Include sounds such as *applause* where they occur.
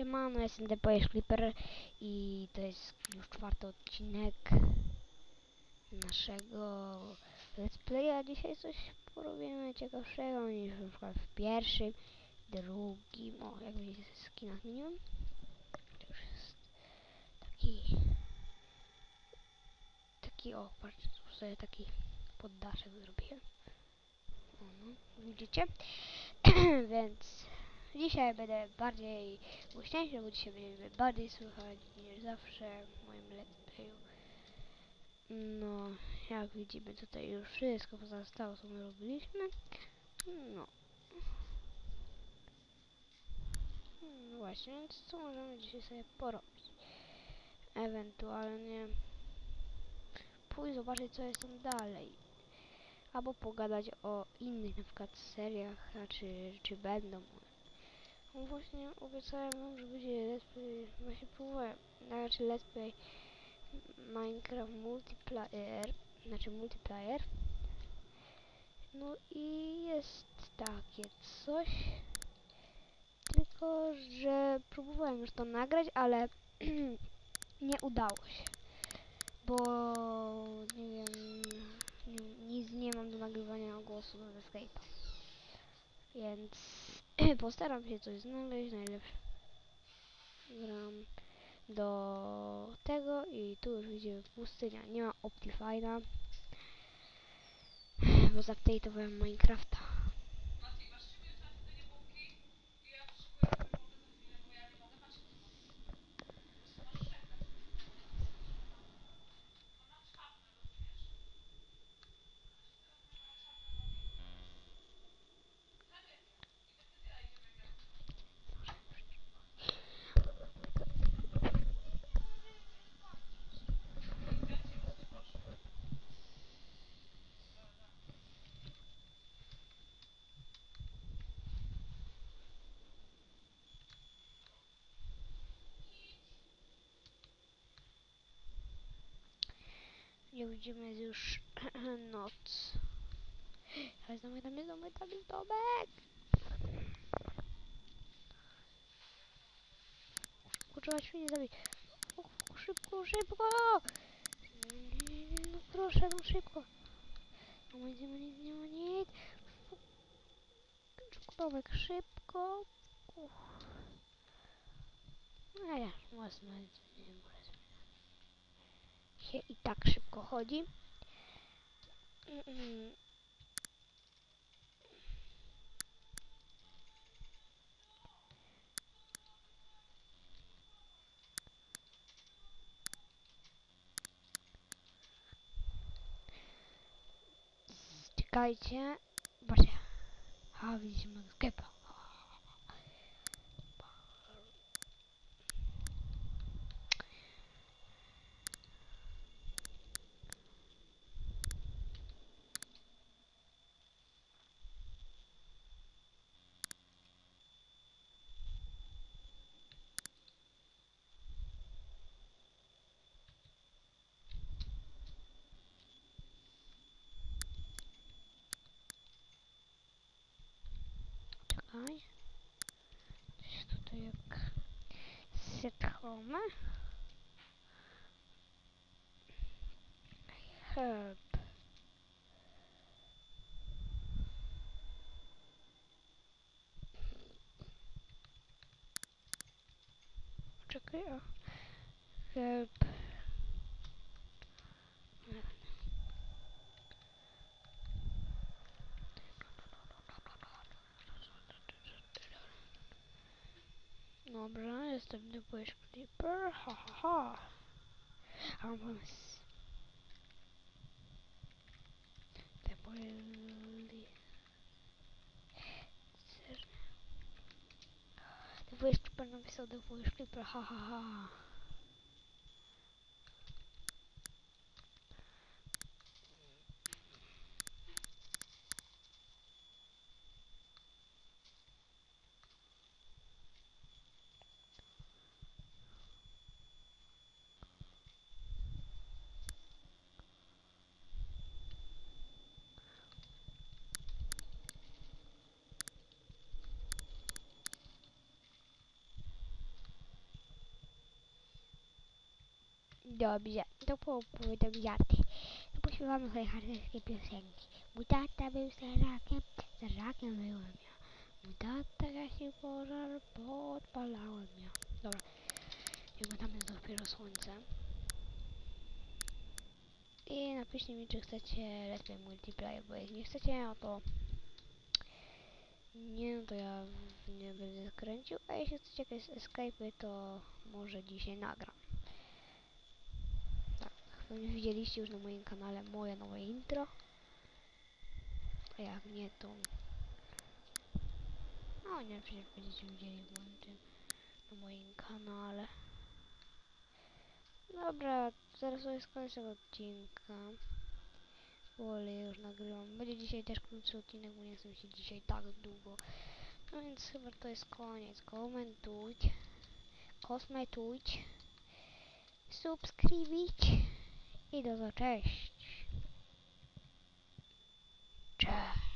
Siemano, jestem Depoje Clipper i to jest już czwarty odcinek naszego let's playa. Dzisiaj coś porobimy ciekawszego niż na przykład w pierwszym, drugim, o jak widzicie skina zmieniłem. To już jest taki, taki o, patrzcie, tu sobie taki poddaszek zrobiłem. O, no, widzicie? *clears throat* Więc Dzisiaj będę bardziej głośniejszy, bo dzisiaj będzie bardziej słychać niż zawsze w moim let's playu. No, jak widzimy tutaj już wszystko pozostało, co my robiliśmy. No. No właśnie, więc co możemy dzisiaj sobie porobić? Ewentualnie pójść zobaczyć, co jest tam dalej. Albo pogadać o innych na przykład seriach, a czy, czy będą no właśnie obiecałem wam, że będzie let's play, właśnie próbowałem, znaczy let's play Minecraft multiplayer, znaczy multiplayer. No i jest takie coś, tylko że próbowałem już to nagrać, ale *clears throat* nie udało się, bo nie wiem, nie, nic nie mam do nagrywania głosu na Escape'a, więc *clears throat* postaram się coś znaleźć najlepsze. Gram do tego i tu już widzimy pustynia. Nie ma Optifine'a, bo zupdate'owałem Minecrafta. Widzimy jest już *clears throat* noc. Ale domek, tam jest domek, tam jest domek! Szybko trzeba świnie zabić. Szybko, szybko! No proszę, no szybko. No ma nic, nie ma nic. Szybko, domek, szybko. Uff. A ja, własne, nie może się i tak szybko chodzi. Czekajcie. Patrzcie. A, widzimy skepa. comma herb czekaj o herb Dobrze. Jestem The Bush Clipper, ha ha ha. A mam pomysł. The Bush... The Bush Clipper napisał The Bush Dobrze, to poopowiadam żarty. To pośpiewamy sobie harcerskie piosenki. Mój tata był strażakiem, strażakiem byłem ja. Mój tata gasił pożar, podpalałem ja. Dobra, jakby tam jest dopiero słońce. I napiszcie mi, czy chcecie Play Multiplayer, bo jak nie chcecie, no to... Nie, no to ja nie będę kręcił, a jeśli chcecie jakieś escape'y, to może dzisiaj nagram. Widzieliście już na moim kanale moje nowe intro. A jak nie, to... No nie, przecież będziecie widzieli w na moim kanale. Dobra, zaraz sobie skończę odcinka. Wolę już nagrywam. Będzie dzisiaj też krótszy odcinek, bo nie chcę się dzisiaj tak długo. No więc chyba to jest koniec. Komentujcie, kosmetujcie, subskrybić i do zobaczenia. Cześć.